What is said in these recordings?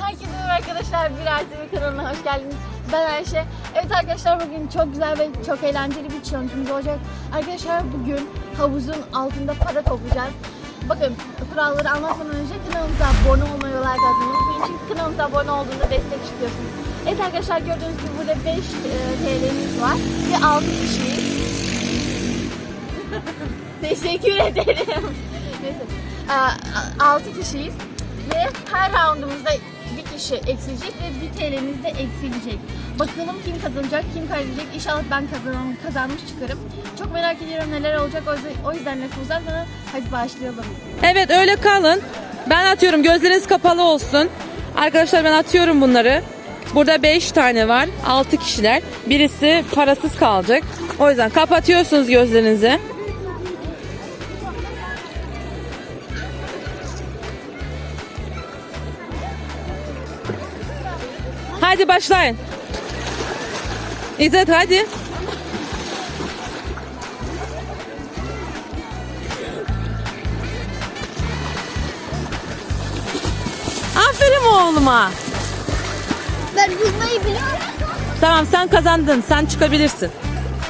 Herkese merhaba arkadaşlar. Bir bir kanalına hoş geldiniz. Ben Ayşe. Evet arkadaşlar bugün çok güzel ve çok eğlenceli bir challenge'ımız olacak. Arkadaşlar bugün havuzun altında para toplayacağız. Bakın kuralları anlatmadan önce kanalımıza abone olmayı like atmayı. Çünkü kanalımıza abone olduğunda destek çıkıyorsunuz. Evet arkadaşlar gördüğünüz gibi burada 5 TL'miz var ve 6 kişiyiz. Teşekkür ederim. Neyse. 6 kişiyiz ve her roundumuzda bir kişi eksilecek ve bir TL'miz de eksilecek. Bakalım kim kazanacak, kim kaybedecek. İnşallah ben kazan kazanmış çıkarım. Çok merak ediyorum neler olacak. O yüzden lafı uzatmadan hadi başlayalım. Evet öyle kalın. Ben atıyorum gözleriniz kapalı olsun. Arkadaşlar ben atıyorum bunları. Burada 5 tane var. 6 kişiler. Birisi parasız kalacak. O yüzden kapatıyorsunuz gözlerinizi. Hadi başlayın. İzzet hadi. Aferin oğluma. Ben bulmayı biliyorum. Tamam sen kazandın. Sen çıkabilirsin.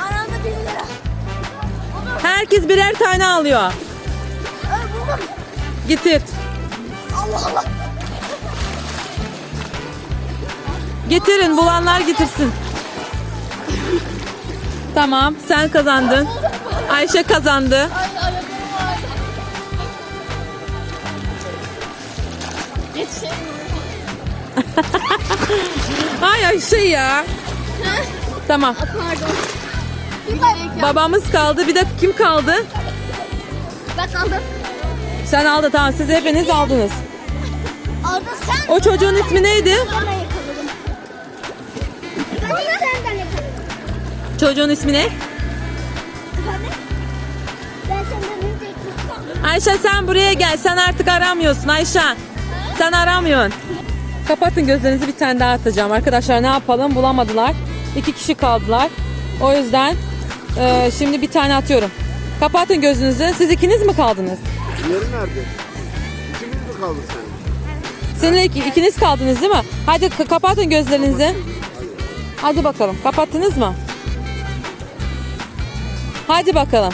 Aranda 1 lira. Herkes birer tane alıyor. Ay buldum. Getir. Allah Allah. Getirin bulanlar getirsin. Tamam sen kazandın. Ayşe kazandı. Ay Ayşe ya. Tamam. Pardon. Babamız kaldı. Bir de kim kaldı? Ben kaldım. Sen aldın tamam siz hepiniz aldınız. Arda sen. O çocuğun ismi neydi? Çocuğun ismi ne? Ayşe sen buraya gel. Sen artık aramıyorsun Ayşe. Sen aramıyorsun. Kapatın gözlerinizi bir tane daha atacağım. Arkadaşlar ne yapalım bulamadılar. İki kişi kaldılar. O yüzden e, şimdi bir tane atıyorum. Kapatın gözünüzü. Siz ikiniz mi kaldınız? Yeri nerede? İkimiz mi kaldı senin? Seninle iki- ikiniz kaldınız değil mi? Hadi kapatın gözlerinizi. Hadi bakalım. Kapattınız mı? Hadi bakalım.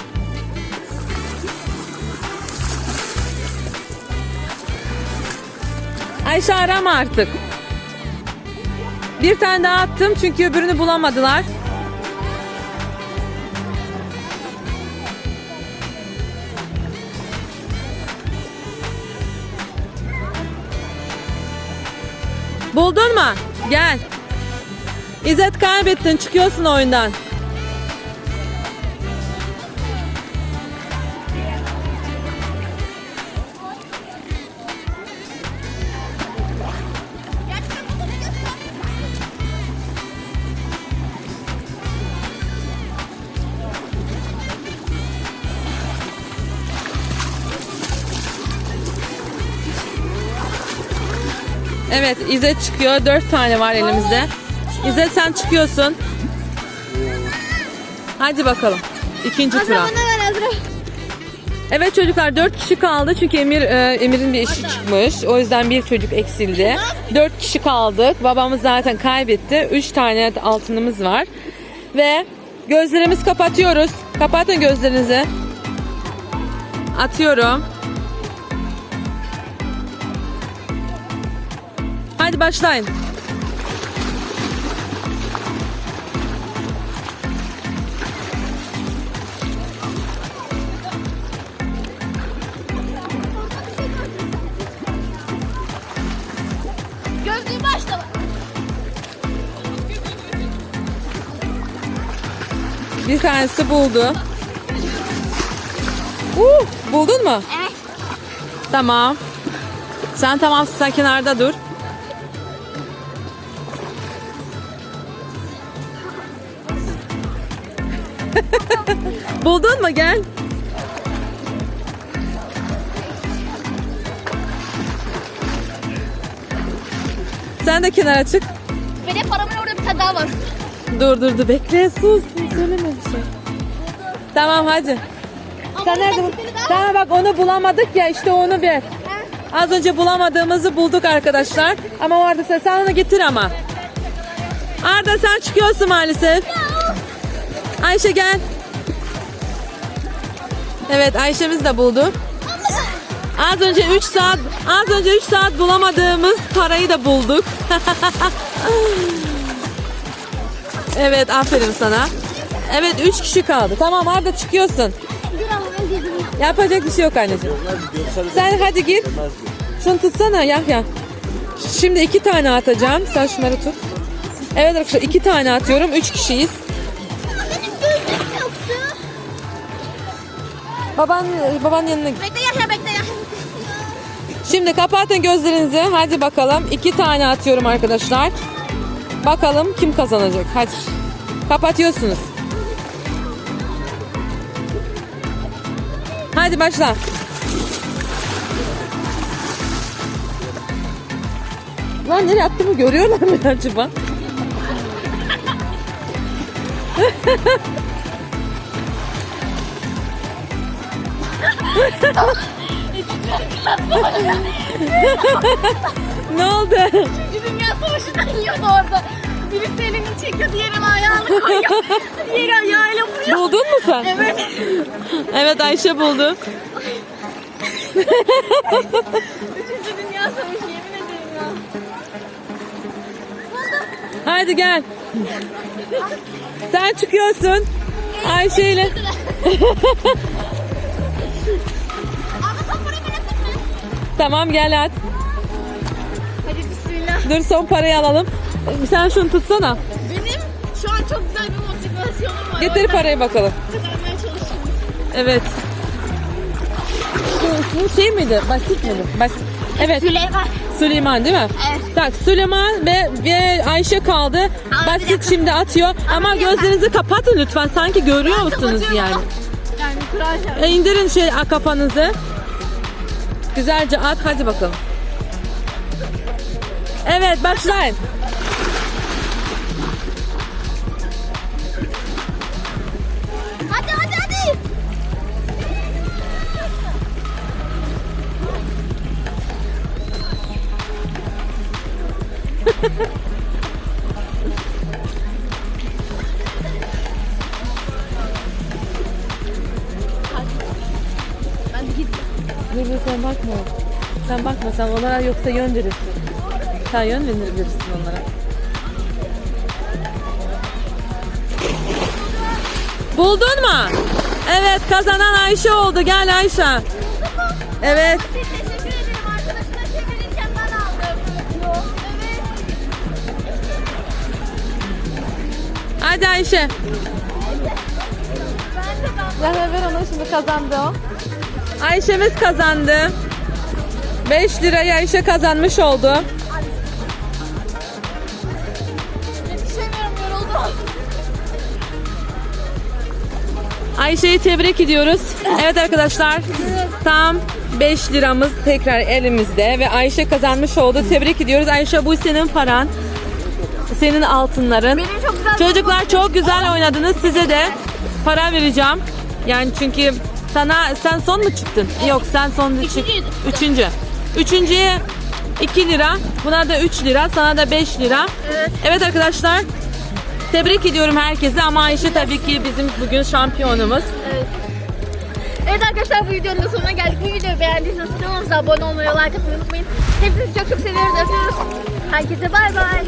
Ayşe arama artık. Bir tane daha attım çünkü öbürünü bulamadılar. Buldun mu? Gel. İzzet kaybettin. Çıkıyorsun oyundan. Evet İzzet çıkıyor. Dört tane var elimizde. İzzet sen çıkıyorsun. Hadi bakalım. İkinci tura. Evet çocuklar dört kişi kaldı çünkü Emir e, Emir'in bir işi çıkmış. O yüzden bir çocuk eksildi. Dört kişi kaldık. Babamız zaten kaybetti. Üç tane altınımız var. Ve gözlerimiz kapatıyoruz. Kapatın gözlerinizi. Atıyorum. Hadi başlayın. Bir tanesi buldu. Uh, buldun mu? Evet. Tamam. Sen tamam sen kenarda dur. Buldun mu gel. Sen de kenara çık. Benim paramın orada bir tane daha var. Dur dur dur bekle sus. Söyleme bir şey. Tamam hadi. Sen nerede? bu- Tamam bak onu bulamadık ya işte onu ver. Az önce bulamadığımızı bulduk arkadaşlar. Ama vardı sen, sen onu getir ama. Arda sen çıkıyorsun maalesef. Ayşe gel. Evet Ayşe'miz de buldu. Az önce 3 saat az önce 3 saat bulamadığımız parayı da bulduk. evet aferin sana. Evet 3 kişi kaldı. Tamam Arda çıkıyorsun. Yapacak bir şey yok anneciğim. Sen hadi git. Şunu tutsana Yahya. Şimdi iki tane atacağım. Sen şunları tut. Evet arkadaşlar iki tane atıyorum. Üç kişiyiz. Baban baban yanına git. Bekle Yahya bekle Yahya. Şimdi kapatın gözlerinizi. Hadi bakalım. İki tane atıyorum arkadaşlar. Bakalım kim kazanacak. Hadi. Kapatıyorsunuz. Hadi başla. Lan nereye attığımı görüyorlar mı acaba? Ne oldu? Savaşından yiyordu orada. Birisi elini çekiyor, diğeri ayağını koyuyor. diğeri ayağıyla vuruyor. Buldun mu sen? Evet. Evet Ayşe buldu. Üçüncü dünya savaşı yemin ederim ya. Hadi gel. Sen çıkıyorsun. Ayşe ile. Tamam gel at. Dur son parayı alalım. Sen şunu tutsana. Benim şu an çok güzel bir motivasyonum var. Getir parayı bakalım. Kazanmaya çalışıyorum. Evet. Şu, şu şey miydi? Basit miydi? Basit. Evet. Süleyman. Süleyman değil mi? Evet. Tak Süleyman ve, ve Ayşe kaldı. Ama Basit şimdi atıyor. Ama dakika. gözlerinizi kapatın lütfen. Sanki görüyor musunuz Kapatıyorum. yani? Yani kural E, indirin şey kafanızı. Güzelce at hadi bakalım. Evet başlayın. Hadi hadi hadi. Dur dur sen bakma. Sen bakma sen onlara yoksa yön verirsin. Sen yön verirsin onlara. Buldun mu? Evet kazanan Ayşe oldu. Gel Ayşe. Evet. Teşekkür ederim arkadaşına çevirirken ben aldım. Evet. Hadi Ayşe. Ben de ben. Ya ver ona şimdi kazandı o. Ayşe'miz kazandı. 5 lirayı Ayşe kazanmış oldu. Ayşe'yi tebrik ediyoruz. Evet arkadaşlar tam 5 liramız tekrar elimizde ve Ayşe kazanmış oldu. Tebrik ediyoruz. Ayşe bu senin paran. Senin altınların. Benim çok güzel Çocuklar çok güzel oynadınız. Size de para vereceğim. Yani çünkü sana sen son mu çıktın? Yok sen son çık. Üçüncü. Üçüncüye 2 lira. Buna da 3 lira. Sana da 5 lira. Evet. Evet arkadaşlar. Tebrik ediyorum herkese ama Ayşe tabii ki bizim bugün şampiyonumuz. Evet. Evet arkadaşlar bu videonun da sonuna geldik. Bu videoyu beğendiyseniz kanalımıza abone olmayı, like atmayı unutmayın. Hepinizi çok çok seviyoruz, öpüyoruz. Herkese bay bay.